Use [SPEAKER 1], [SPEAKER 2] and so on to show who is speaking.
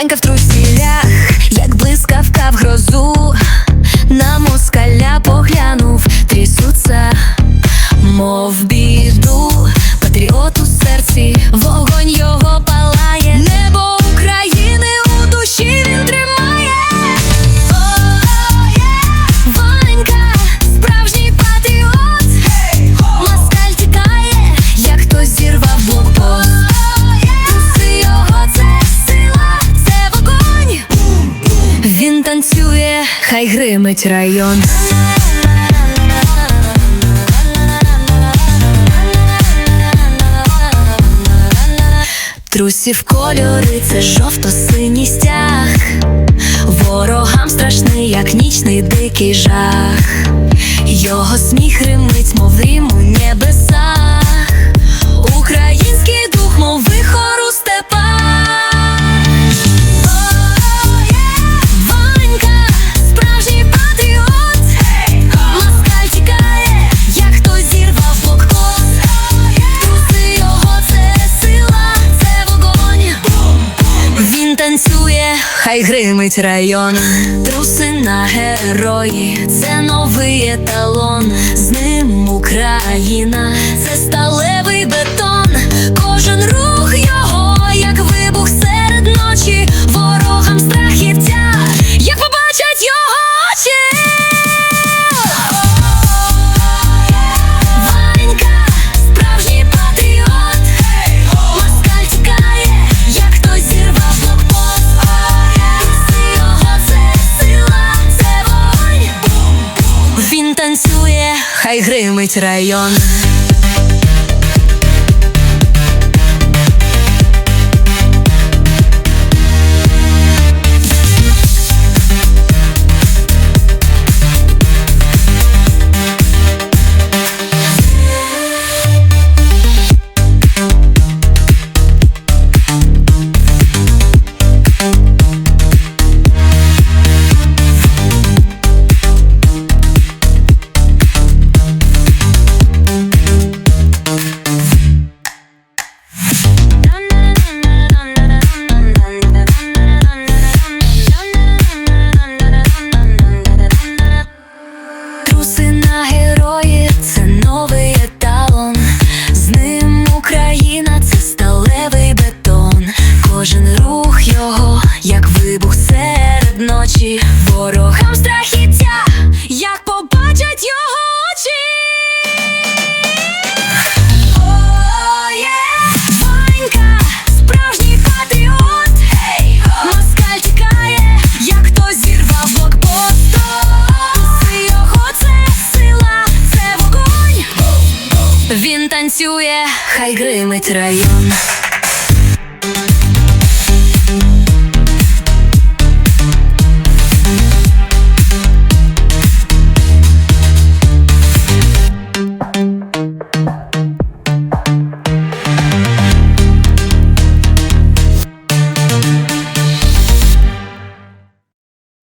[SPEAKER 1] Ванька в трубі. Гримить район. Трусів кольори, це жовто-синій стяг. Ворогам страшний, як нічний дикий жах. Його сміх римить, мов рім у танцює, хай гримить район. Труси на герої, це новий еталон. З ним Україна, Він танцює, хай гримить район. Його, як вибух серед ночі. Ворогам страхіття, як побачать його очі. Оє, Ванька, справжній патріот. Москаль тікає, як хтось зірвав блокпост. Труси його це сила, це вогонь. Він танцює, хай гримить район.